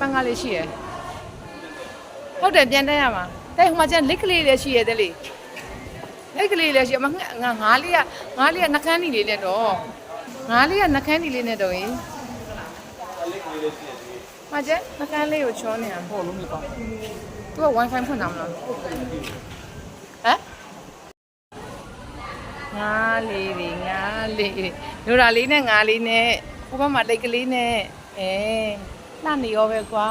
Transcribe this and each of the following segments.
ပန်းကားလေးရှိရယ်ဟုတ်တယ်ပြန်တက်ရမှာတဲ့ဟိုမှာကျန်လက်ကလေးလည်းရှိရတဲ့လေလက်ကလေးလည်းရှိရမငါငါငါးလေးကငါးလေးကနှကန်းနီလေးနဲ့တော့ငါးလေးကနှကန်းနီလေးနဲ့တော့ရင်မကျန်နှကန်းလေးကိုချောနေရမှာဟောလုံးမကောင်းသူက wifi ဖွင့်တာမလားဟမ်ငါးလေးတွေငါးလေးတွေလိုတာလေးနဲ့ငါးလေးနဲ့ဟိုဘက်မှာတိတ်ကလေးနဲ့အဲ လှနေရောပဲကွာ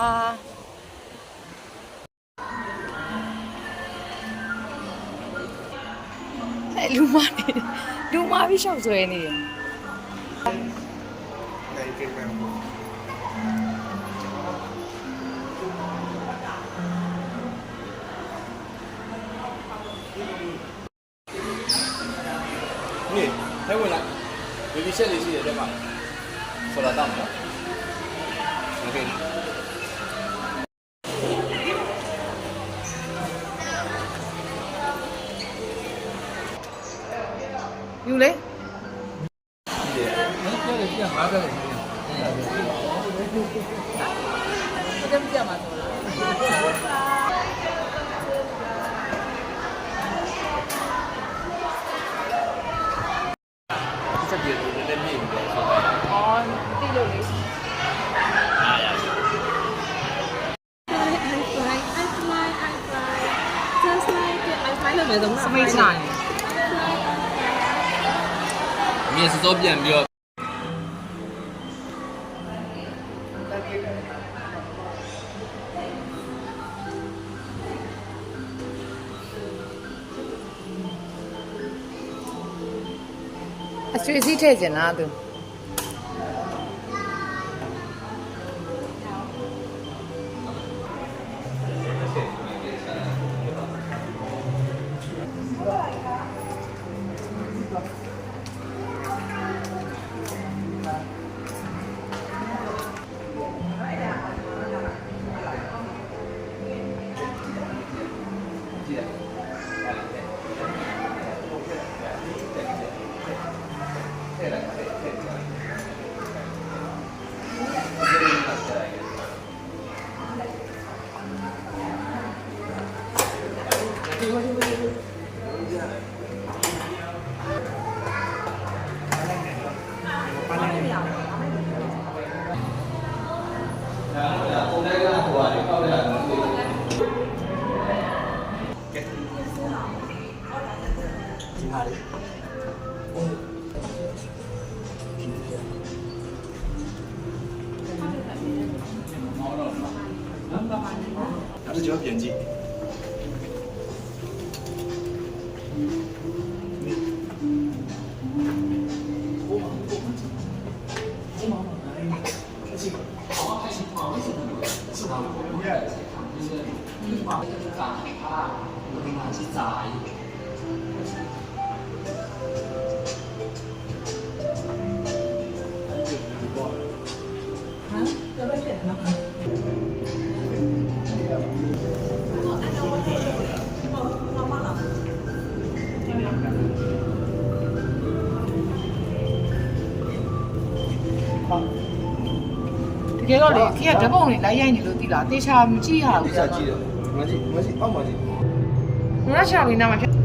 အဲ့လူမနေလူမပြီးရှောက်ဆွဲနေတယ်ဟေ့ထဲဝင်လာဘေဘီရှက်လေးရှိတယ်တဲ့မှာဆိုလာတော့ ယ်ပြမှာပဲလေတကယ်ပြမှာဆိုလား这 မယ်ဆုံးစမိတ်ချာနေအမြင်စစောပြန်ပြီးတော့အဆွေစည်းထည့်ကျင်လားသူ 他是九号点击。是喜欢编辑。 တကယ်တော့လေခေကဓပုံတွေလိုက်ရိုက်နေလို့သိလားတေချာမကြည့်ရဘူးဆိုတော့မကြည့်မကြည့်အောက်မှာကြည့်ငါရှာပြီးနားမှာဖြစ်